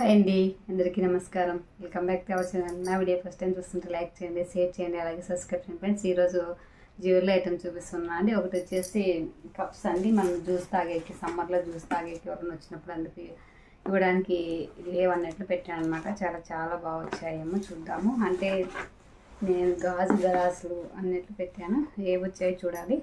Hi అండి అందరికీ నమస్కారం. Welcome back to our channel. నా వీడియో ఫస్ట్ టైం చూస్తుంటే లైక్ చేయండి షేర్ చేయండి అలాగే సబ్స్క్రైబ్ చేయండి. ఫ్రెండ్స్ ఈరోజు జ్యువెలరీ ఐటమ్ చూపిస్తున్నా అండి. ఒకటి వచ్చేసి కప్స్ అండి. మనం జ్యూస్ తాగేకి సమ్మర్లో జ్యూస్ తాగేకి ఎవరైనా వచ్చినప్పుడు అందుకు ఇవ్వడానికి లేవన్నట్లు పెట్టాను అనమాట చాలా చాలా బాగా వచ్చాయేమో చూద్దాము. అంటే నేను గాజు గ్లాసులు అన్నట్లు పెట్టాను. ఏవి వచ్చాయో చూడాలి.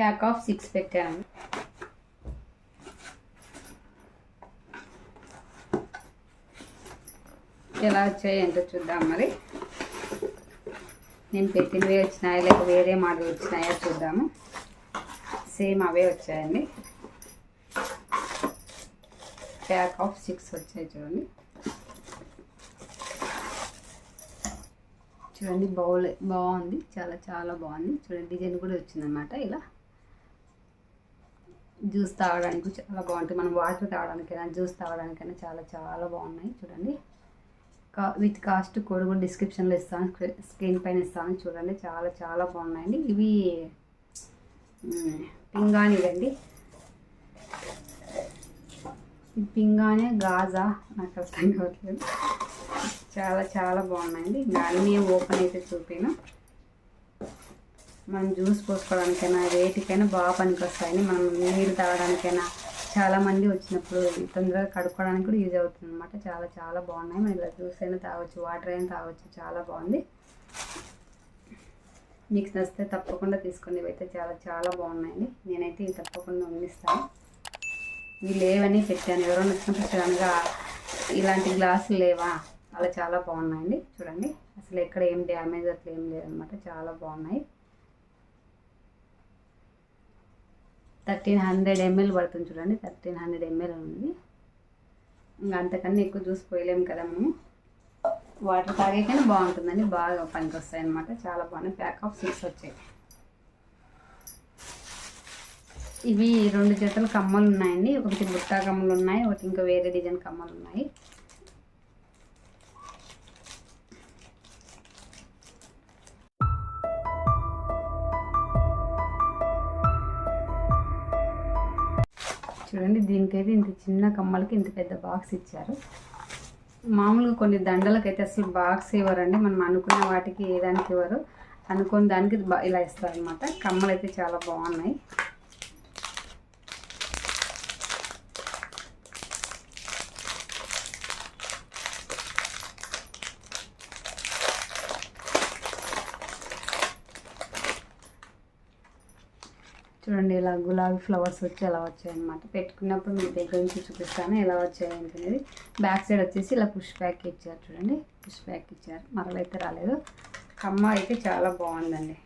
ప్యాక్ ఆఫ్ సిక్స్ పెట్టాను. ఎలా వచ్చాయి ఏంటో చూద్దాం మరి. నేను పెట్టినవే వచ్చినాయా లేక వేరే మోడల్ వచ్చినాయో చూద్దాము. సేమ్ అవే వచ్చాయండి. ప్యాక్ ఆఫ్ సిక్స్ వచ్చాయి చూడండి. చూడండి బౌల్ బాగుంది చాలా చాలా బాగుంది. చూడండి డిజైన్ కూడా వచ్చిందనమాట ఇలా. జ్యూస్ తాగడానికి చాలా బాగుంటుంది మనం వాటర్ తాగడానికైనా జ్యూస్ తాగడానికైనా చాలా చాలా బాగున్నాయి. చూడండి. కా విత్ కాస్ట్ కోడ్ కూడా డిస్క్రిప్షన్లో ఇస్తాను. స్క్రీన్ పైన ఇస్తాను. చూడండి. చాలా చాలా బాగున్నాయండి. ఇవి మ్, పింగాణిదండి పింగాణి గాజా నాకు అర్థం కావట్లేదు. చాలా చాలా బాగున్నాయండి. ఇంకా అన్నీ ఓపెన్ అయితే చూపాను. మనం జ్యూస్ పోసుకోవడానికైనా వేటికైనా బాగా పనికి మనం నీళ్ళు తాగడానికైనా చాలామంది వచ్చినప్పుడు తొందరగా కడుక్కోవడానికి కూడా యూజ్ అవుతుంది అనమాట చాలా చాలా బాగున్నాయి. మనం ఇలా జ్యూస్ అయినా తాగొచ్చు వాటర్ అయినా తాగొచ్చు చాలా బాగుంది. మీకు నచ్చితే తప్పకుండా తీసుకోండి. ఇవైతే చాలా చాలా బాగున్నాయండి. నేనైతే ఇవి తప్పకుండా వండిస్తాను. ఇవి లేవని పెట్టాను. ఎవరైనా వచ్చినప్పుడు సడన్గా ఇలాంటి గ్లాసులు లేవా? అలా చాలా బాగున్నాయండి. చూడండి. అసలు ఎక్కడ ఏం డ్యామేజ్ అట్లా ఏం లేదనమాట చాలా బాగున్నాయి. థర్టీన్ హండ్రెడ్ ఎంఎల్ పడుతుంది చూడండి. థర్టీన్ హండ్రెడ్ ఎంఎల్ ఉంది. ఇంకా అంతకన్నా ఎక్కువ జ్యూస్ పోయలేము కదా మేము. వాటర్ తాగేకైనా బాగుంటుందండి. బాగా పనికి వస్తాయి అనమాట చాలా బాగున్నాయి. ప్యాక్ ఆఫ్ సిక్స్ వచ్చాయి. ఇవి రెండు జతలు కమ్మలు ఉన్నాయండి. ఒకటి బుట్టా కమ్మలు ఉన్నాయి. ఒకటి ఇంకా వేరే డిజైన్ కమ్మలు ఉన్నాయి. చూడండి దీనికైతే ఇంత చిన్న కమ్మలకి ఇంత పెద్ద బాక్స్ ఇచ్చారు. మామూలుగా కొన్ని దండలకైతే అసలు బాక్స్ ఇవ్వరండి. మనం అనుకున్న వాటికి ఏ దానికి ఇవ్వరు. అనుకున్న దానికి ఇలా ఇస్తారనమాట కమ్మలు అయితే చాలా బాగున్నాయి. చూడండి ఇలా గులాబీ ఫ్లవర్స్ వచ్చి ఎలా వచ్చాయన్నమాట పెట్టుకున్నప్పుడు మీ దగ్గర నుంచి చూపిస్తాను ఎలా వచ్చాయి అనేది. బ్యాక్ సైడ్ వచ్చేసి ఇలా పుష్ బ్యాక్ ఇచ్చారు చూడండి. పుష్ బ్యాక్ ఇచ్చారు. మరలైతే రాలేదు. కమ్మ అయితే చాలా బాగుందండి.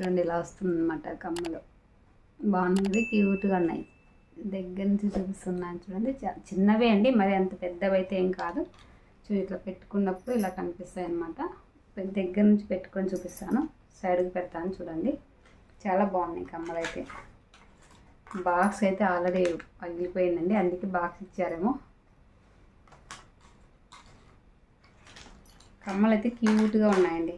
చూడండి ఇలా వస్తుందన్నమాట కమ్మలు. బాగున్నది క్యూట్గా ఉన్నాయి. దగ్గర నుంచి చూపిస్తున్నాను చూడండి. చా- చిన్నవే అండి మరి అంత పెద్దవి అయితే ఏం కాదు. చూ ఇట్లా పెట్టుకున్నప్పుడు ఇలా కనిపిస్తాయి అనమాట దగ్గర నుంచి పెట్టుకొని చూపిస్తాను. సైడ్కి పెడతాను చూడండి. చాలా బాగున్నాయి కమ్మలు అయితే బాక్స్ అయితే ఆల్రెడీ పగిలిపోయిందండి. అందుకే బాక్స్ ఇచ్చారేమో. కమ్మలు అయితే క్యూట్గా ఉన్నాయండి.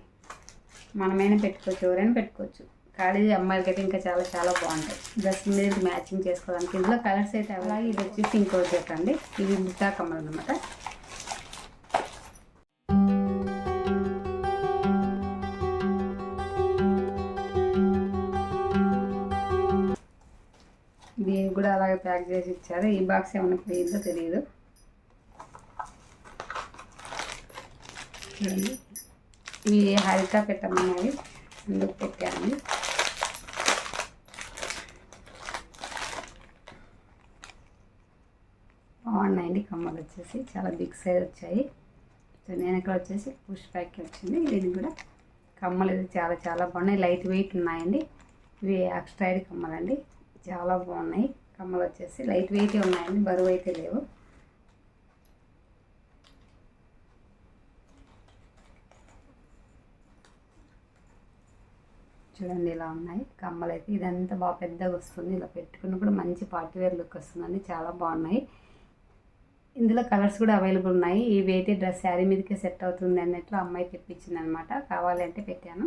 మనమైనా పెట్టుకోవచ్చు ఎవరైనా పెట్టుకోవచ్చు. కాలేజీ అమ్మాయిలకి అయితే ఇంకా చాలా చాలా బాగుంటాయి. డ్రెస్ మీద మ్యాచింగ్ చేసుకోవడానికి ఇందులో కలర్స్ అయితే అలాగే ఇది వచ్చేసి ఇంకో సెట్ అండి ఇవి బుట్టా కమ్మలు అనమాట ప్యాక్ చేసి ఇచ్చారు. ఈ బాక్స్ ఏమైనా పోయిందో తెలియదు ఇవి హరిత పెట్టమన్నవి అందుకు పెట్టాను. బాగున్నాయండి కమ్మలు వచ్చేసి. చాలా బిగ్ సైజ్ వచ్చాయి. సో నేను ఇక్కడ వచ్చేసి పుష్ ప్యాక్ వచ్చింది. దీనికి కూడా కమ్మలు అయితే చాలా చాలా బాగున్నాయి. లైట్ వెయిట్ ఉన్నాయండి. ఇవి ఎక్స్ట్రాయిడ్ కమ్మలు అండి చాలా బాగున్నాయి. కమ్మలు వచ్చేసి లైట్ వెయిట్ ఉన్నాయండి బరువు అయితే లేవు. చూడండి ఇలా ఉన్నాయి కమ్మలు అయితే ఇదంతా బాగా పెద్దగా వస్తుంది ఇలా పెట్టుకున్నప్పుడు మంచి పార్టీ వేర్ లుక్ వస్తుందండి చాలా బాగున్నాయి. ఇందులో కలర్స్ కూడా అవైలబుల్ ఉన్నాయి ఇవి అయితే డ్రెస్ శారీ మీదకే సెట్ అవుతుంది అన్నట్లు అమ్మాయి తెప్పించింది అనమాట కావాలంటే పెట్టాను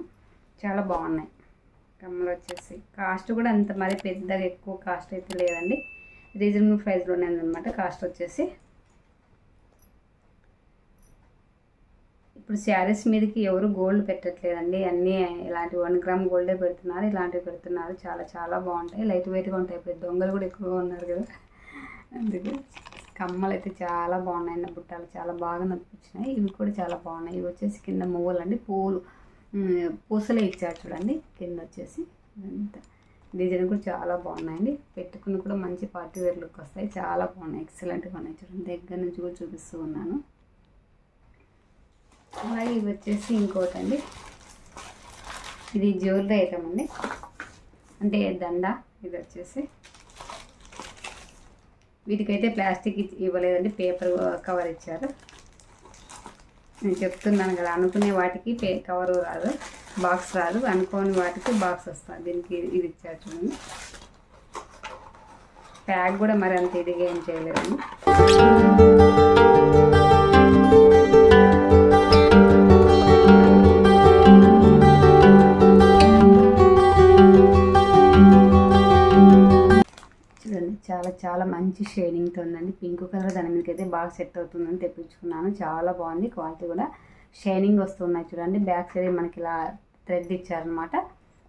చాలా బాగున్నాయి. కమ్మలు వచ్చేసి. కాస్ట్ కూడా అంత మరి పెద్దగా ఎక్కువ కాస్ట్ అయితే లేదండి. రీజనబుల్ ప్రైస్లోనే అనమాట కాస్ట్ వచ్చేసి. ఇప్పుడు శారీస్ మీదకి ఎవరు గోల్డ్ పెట్టట్లేదండి. అన్నీ ఇలాంటి వన్ గ్రామ్ గోల్డే పెడుతున్నారు. ఇలాంటివి పెడుతున్నారు. చాలా చాలా బాగుంటాయి. లైట్ వెయిట్గా ఉంటాయి. ఇప్పుడు దొంగలు కూడా ఎక్కువగా ఉన్నారు కదా. అందుకే కమ్మలు అయితే చాలా బాగున్నాయి. నా బుట్టాలు చాలా బాగా నప్పించినాయి. ఇవి కూడా చాలా బాగున్నాయి. ఇవి వచ్చేసి కింద మువ్వలు అండి పూలు పూసలే ఇచ్చారు చూడండి. కింద వచ్చేసి ఇదంతా డిజైన్ కూడా చాలా బాగున్నాయండి. పెట్టుకుని కూడా మంచి పార్టీ వేర్ లుక్ వస్తాయి. చాలా బాగున్నాయి. ఎక్సలెంట్గా ఉన్నాయి చూడండి. దగ్గర నుంచి కూడా చూపిస్తూ ఉన్నాను. అలాగే ఇవి వచ్చేసి ఇంకోటి అండి ఇది జ్యువెలరీ ఐటమ్ అండి. అంటే దండ ఇది వచ్చేసి. వీటికైతే ప్లాస్టిక్ ఇవ్వలేదండి. పేపర్ కవర్ ఇచ్చారు. నేను చెప్తున్నాను కదా అనుకునే వాటికి పే కవర్ రాదు బాక్స్ రాదు అనుకోని వాటికి బాక్స్ వస్తుంది. దీనికి ఇది- ఇచ్చారు చూడండి. ప్యాక్ కూడా మరి అంత ఇదిగా ఏం చేయలేదు. చాలా చాలా మంచి షేడింగ్తో ఉందండి. పింక్ కలర్ దాని మీదకైతే అయితే బాగా సెట్ అవుతుందని తెప్పించుకున్నాను. చాలా బాగుంది. క్వాలిటీ కూడా షైనింగ్ వస్తున్నాయి చూడండి. బ్యాక్ సైడ్ మనకి ఇలా థ్రెడ్ ఇచ్చారనమాట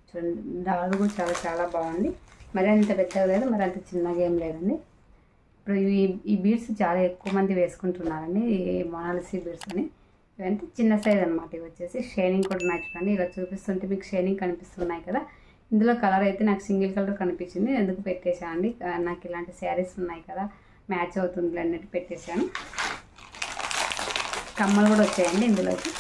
చూడండి. డాల్ కూడా చాలా చాలా బాగుంది. మరి అంత పెద్దగా లేదు మరి అంత చిన్నగా ఏం లేదండి. ఇప్పుడు ఈ ఈ బీడ్స్ చాలా ఎక్కువ మంది వేసుకుంటున్నారండి. ఈ మొనాలిసీ బీడ్స్ అని. ఇవంటే చిన్న సైజ్ అనమాట ఇవి వచ్చేసి షైనింగ్ కూడా ఉన్నాయి చూడండి. ఇలా చూపిస్తుంటే మీకు షైనింగ్ కనిపిస్తున్నాయి కదా. ఇందులో కలర్ అయితే నాకు సింగిల్ కలర్ కనిపించింది. ఎందుకు పెట్టేశాను అండి? నాకు ఇలాంటి శారీస్ ఉన్నాయి కదా మ్యాచ్ అవుతుంది అన్నట్టు పెట్టేశాను. కమ్మలు కూడా వచ్చాయండి ఇందులోకి.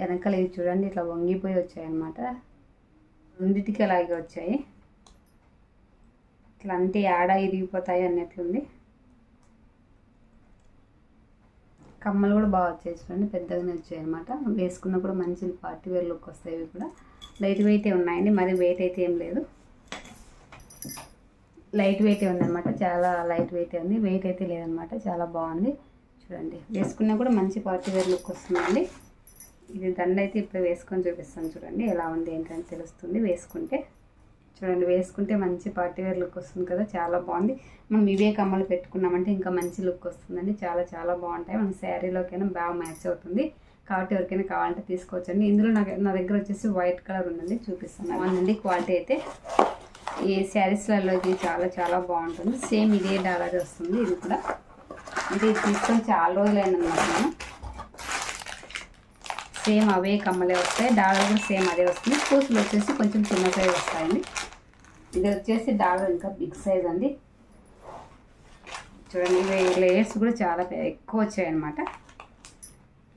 వెనకాల ఇవి చూడండి ఇట్లా వంగిపోయి వచ్చాయన్నమాట. రెండింటికి అలాగే వచ్చాయి. ఇట్లా అంటే ఆడ ఇరిగిపోతాయి అన్నట్లుంది. కమ్మలు కూడా బాగా వచ్చాయి చూడండి పెద్దగానే వచ్చాయి అనమాట వేసుకున్న కూడా మంచి పార్టీ వేర్ లుక్ వస్తాయి ఇవి కూడా. లైట్ వెయిట్ ఉన్నాయండి మరి వెయిట్ అయితే ఏం లేదు. లైట్ వెయిటే ఉందన్నమాట చాలా లైట్ వెయిట్ ఉంది. వెయిట్ అయితే లేదనమాట చాలా బాగుంది. చూడండి వేసుకున్నా కూడా మంచి పార్టీ వేర్ లుక్ వస్తుందండి. ఇది దండ అయితే ఇప్పుడు వేసుకొని చూపిస్తాను చూడండి ఎలా ఉంది ఏంటని తెలుస్తుంది. వేసుకుంటే చూడండి వేసుకుంటే మంచి పార్టీ వేర్ లుక్ వస్తుంది కదా చాలా బాగుంది. మనం ఇవే కమ్మలు పెట్టుకున్నామంటే ఇంకా మంచి లుక్ వస్తుందండి. చాలా చాలా బాగుంటాయి. మన శారీలోకైనా బాగా మ్యాచ్ అవుతుంది. కాబట్టి ఎవరికైనా కావాలంటే తీసుకోవచ్చండి. ఇందులో నాకు నా దగ్గర వచ్చేసి వైట్ కలర్ ఉందండి చూపిస్తాను బాగుందండి క్వాలిటీ అయితే. ఈ శారీస్లలో ఇది చాలా చాలా బాగుంటుంది. సేమ్ ఇదే డాలర్ వస్తుంది ఇది కూడా. అంటే ఇది తీసుకొని చాలా రోజులైందన్నమాట నేను సేమ్ అవే కమ్మలే వస్తాయి. డాలర్ కూడా సేమ్ అదే వస్తుంది. పూసలు వచ్చేసి కొంచెం చిన్న సైజ్ వస్తాయండి. ఇది వచ్చేసి డాలర్ ఇంకా బిగ్ సైజ్ అండి. చూడండి ఇవి లేయర్స్ కూడా చాలా ఎక్కువ వచ్చాయన్నమాట.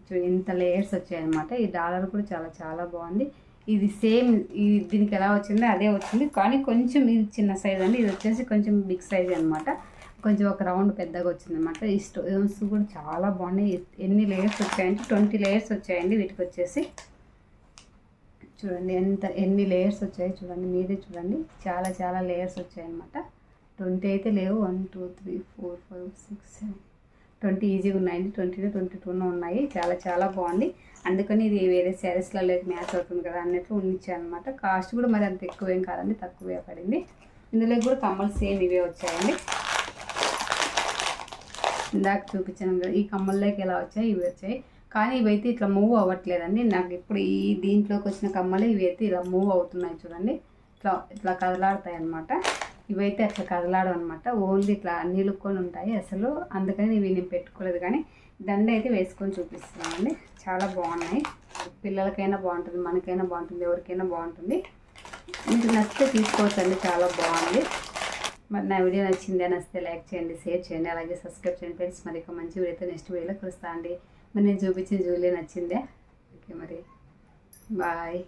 చూడండి ఇంత లేయర్స్ వచ్చాయన్నమాట. ఈ డాలర్ కూడా చాలా చాలా బాగుంది. ఇది సేమ్ ఇది దీనికి ఎలా వచ్చిందో అదే వచ్చింది. కానీ కొంచెం ఇది చిన్న సైజ్ అండి. ఇది వచ్చేసి కొంచెం బిగ్ సైజ్ అనమాట కొంచెం ఒక రౌండ్ పెద్దగా వచ్చింది అనమాట ఈ స్టోన్స్ కూడా చాలా బాగున్నాయి. ఎన్ని లేయర్స్ వచ్చాయంటే ట్వంటీ లేయర్స్ వచ్చాయండి వీటికి వచ్చేసి. చూడండి ఎంత ఎన్ని లేయర్స్ వచ్చాయి చూడండి మీదే చూడండి. చాలా చాలా లేయర్స్ వచ్చాయన్నమాట. ట్వంటీ అయితే లేవు. One two three four five six seven. Twenty ఈజీగా ఉన్నాయండి. ట్వంటీ ట్వంటీ టూలో ఉన్నాయి. చాలా చాలా బాగుంది. అందుకని ఇది వేరే శారీస్లలో మ్యాచ్ అవుతుంది కదా అన్నట్లు ఉండిచ్చాను అనమాట కాస్ట్ కూడా మరి అంత ఎక్కువ ఏం కాదండి. తక్కువే పడింది. ఇందులో కూడా కమ్మలు సేమ్ ఇవే వచ్చాయండి. ఇందాక చూపించాను కదా ఈ కమ్మల్లోకి ఎలా వచ్చాయి ఇవి వచ్చాయి. కానీ ఇవైతే ఇట్లా మూవ్ అవ్వట్లేదండి. నాకు ఇప్పుడు ఈ దీంట్లోకి వచ్చిన కమ్మలు ఇవి అయితే ఇలా మూవ్ అవుతున్నాయి చూడండి. ఇట్లా ఇట్లా కదలాడతాయి అనమాట ఇవైతే అట్లా కదలాడు అనమాట ఓన్లీ ఇట్లా నిలుక్కొని ఉంటాయి అసలు. అందుకని ఇవి నేను పెట్టుకోలేదు. కానీ దండ అయితే వేసుకొని చూపిస్తున్నామండి చాలా బాగున్నాయి. పిల్లలకైనా బాగుంటుంది మనకైనా బాగుంటుంది ఎవరికైనా బాగుంటుంది. మీకు నచ్చితే తీసుకోవచ్చండి. చాలా బాగుంది. మరి నా వీడియో నచ్చిందే నచ్చితే లైక్ చేయండి షేర్ చేయండి అలాగే సబ్స్క్రైబ్ చేయండి ఫ్రెండ్స్. మరి ఒక మంచి వీడియోతో నెక్స్ట్ వీడియోలో కలుస్తా అండి. మరి నేను చూపించిన జూలీ నచ్చిందే. ఓకే మరి. బాయ్.